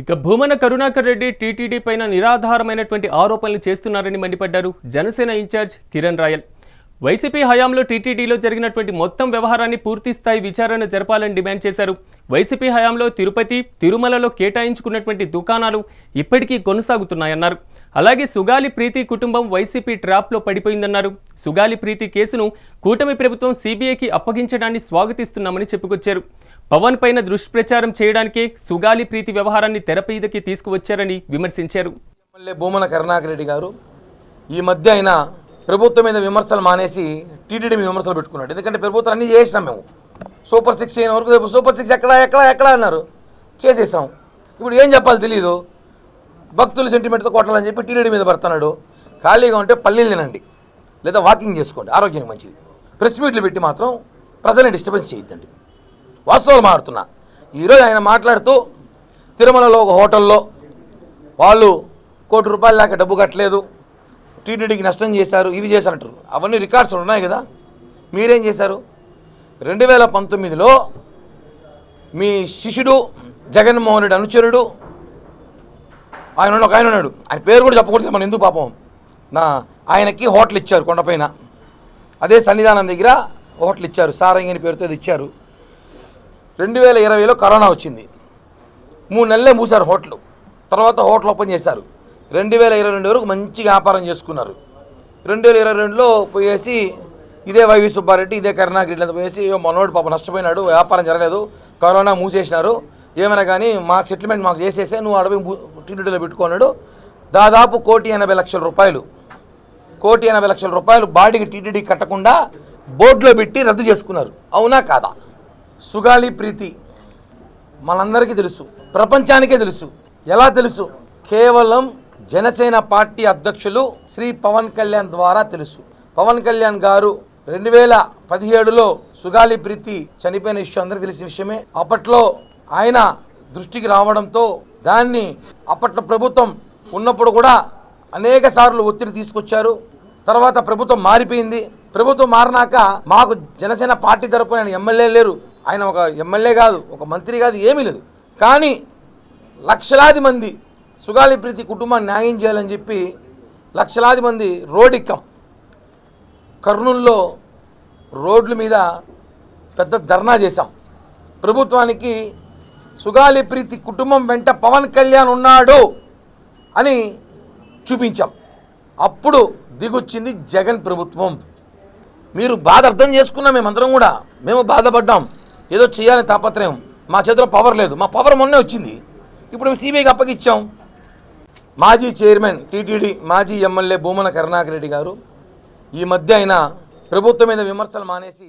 ఇక భూమన కరుణాకర్ రెడ్డి టీటీడీ పైన నిరాధారమైనటువంటి ఆరోపణలు చేస్తున్నారని మండిపడ్డారు జనసేన ఇన్ఛార్జ్ కిరణ్ రాయల్. వైసీపీ హయాంలో టీటీడీలో జరిగినటువంటి మొత్తం వ్యవహారాన్ని పూర్తిస్థాయి విచారణ జరపాలని డిమాండ్ చేశారు. వైసీపీ హయాంలో తిరుపతి తిరుమలలో కేటాయించుకున్నటువంటి దుకాణాలు ఇప్పటికీ కొనసాగుతున్నాయన్నారు. అలాగే సుగాలి ప్రీతి కుటుంబం వైసీపీ ట్రాప్లో పడిపోయిందన్నారు. సుగాలి ప్రీతి కేసును కూటమి ప్రభుత్వం సీబీఐకి అప్పగించడాన్ని స్వాగతిస్తున్నామని చెప్పుకొచ్చారు. పవన్ పైన దుష్ప్రచారం చేయడానికే సుగాలి ప్రీతి వ్యవహారాన్ని తెరపీదకి తీసుకువచ్చారని విమర్శించారు. ఎమ్మెల్యే భూమన కరుణాకర్ రెడ్డి గారు ఈ మధ్య ఆయన ప్రభుత్వం మీద విమర్శలు మానేసి టీటీడీ మీద విమర్శలు పెట్టుకున్నాడు. ఎందుకంటే ప్రభుత్వం అన్నీ చేసినాం మేము. సూపర్ సిక్స్ అయిన వరకు రేపు సూపర్ సిక్స్ ఎక్కడ ఎక్కడ ఎక్కడ అన్నారు. చేసేసాం. ఇప్పుడు ఏం చెప్పాలి తెలియదు భక్తుల సెంటిమెంట్తో కొట్టాలని చెప్పి టీటీడీ మీద పడుతున్నాడు. ఖాళీగా ఉంటే పల్లీలు తినండి. లేదా వాకింగ్ చేసుకోండి. ఆరోగ్యానికి మంచిది. ప్రెస్ మీట్లు పెట్టి మాత్రం ప్రజల్ని డిస్టర్బెన్స్ చేయొద్దండి. వాస్తవాలు మారుతున్నా. ఈరోజు ఆయన మాట్లాడుతూ తిరుమలలో ఒక హోటల్లో వాళ్ళు కోటి రూపాయలు దాకా డబ్బు కట్టలేదు టీటీడీకి నష్టం చేశారు ఇవి చేశారంటారు. అవన్నీ రికార్డ్స్ ఉన్నాయి కదా. మీరేం చేశారు? రెండు వేల పంతొమ్మిదిలో మీ శిష్యుడు జగన్మోహన్ రెడ్డి అనుచరుడు ఆయన ఉన్న- ఒక ఆయన ఉన్నాడు. ఆయన పేరు కూడా చెప్పకూడదు మన ఎందుకు పాపం? నా ఆయనకి హోటల్ ఇచ్చారు కొండపైన. అదే సన్నిధానం దగ్గర హోటల్ ఇచ్చారు. సారంగిని పేరుతో ఇచ్చారు. రెండు వేల ఇరవైలో కరోనా వచ్చింది. మూడు నెలలే మూసారు హోటల్. తర్వాత హోటల్ ఓపెన్ చేశారు. రెండు వేల ఇరవై రెండు వరకు మంచి వ్యాపారం చేసుకున్నారు. రెండు వేల ఇరవై రెండులో పోయేసి ఇదే వైవి సుబ్బారెడ్డి ఇదే కరుణాగిరి పోయేసి మనోడు పాప నష్టపోయినాడు వ్యాపారం జరగలేదు కరోనా మూసేసినారు. ఏమైనా కానీ మాకు సెటిల్మెంట్ మాకు చేసేసే నువ్వు అడవి టీటీడీలో పెట్టుకున్నాడు. దాదాపు కోటి ఎనభై లక్షల రూపాయలు. కోటి ఎనభై లక్షల రూపాయలు బాడీకి టీటీడీ కట్టకుండా బోర్డులో పెట్టి రద్దు చేసుకున్నారు. అవునా కాదా? సుగాలి ప్రీతి మనందరికీ తెలుసు ప్రపంచానికే తెలుసు. ఎలా తెలుసు? కేవలం జనసేన పార్టీ అధ్యక్షులు శ్రీ పవన్ కళ్యాణ్ ద్వారా తెలుసు. పవన్ కళ్యాణ్ గారు రెండు వేల పదిహేడులో సుగాలి ప్రీతి చనిపోయిన విషయం అందరికీ తెలిసిన విషయమే. అప్పట్లో ఆయన దృష్టికి రావడంతో దాన్ని అప్పట్లో ప్రభుత్వం ఉన్నప్పుడు కూడా అనేక సార్లు ఒత్తిడి తీసుకొచ్చారు. తర్వాత ప్రభుత్వం మారిపోయింది. ప్రభుత్వం మారినాక మాకు జనసేన పార్టీ తరపున ఆయన ఎమ్మెల్యే లేరు. ఆయన ఒక ఎమ్మెల్యే కాదు ఒక మంత్రి కాదు ఏమీ లేదు. కానీ లక్షలాది మంది సుగాలి ప్రీతి కుటుంబాన్ని న్యాయం చేయాలని చెప్పి లక్షలాది మంది రోడ్డిక్కం. కర్నూల్లో రోడ్ల మీద పెద్ద ధర్నా చేశాం. ప్రభుత్వానికి సుగాలి ప్రీతి కుటుంబం వెంట పవన్ కళ్యాణ్ ఉన్నాడు అని చూపించాం. అప్పుడు దిగొచ్చింది జగన్ ప్రభుత్వం. మీరు బాధ అర్థం చేసుకున్నాం మేమందరం కూడా. మేము బాధపడ్డాం. ఏదో చేయాలని తాపత్రయం. మా చేతిలో పవర్ లేదు. మా పవర్ మొన్నే వచ్చింది. ఇప్పుడు మేము సిబిఐకి అప్పగిచ్చాం. మాజీ చైర్మన్ టీటీడీ మాజీ ఎమ్మెల్యే భూమన కరుణాకర్ రెడ్డి గారు ఈ మధ్య ఆయన ప్రభుత్వం మీద విమర్శలు మానేసి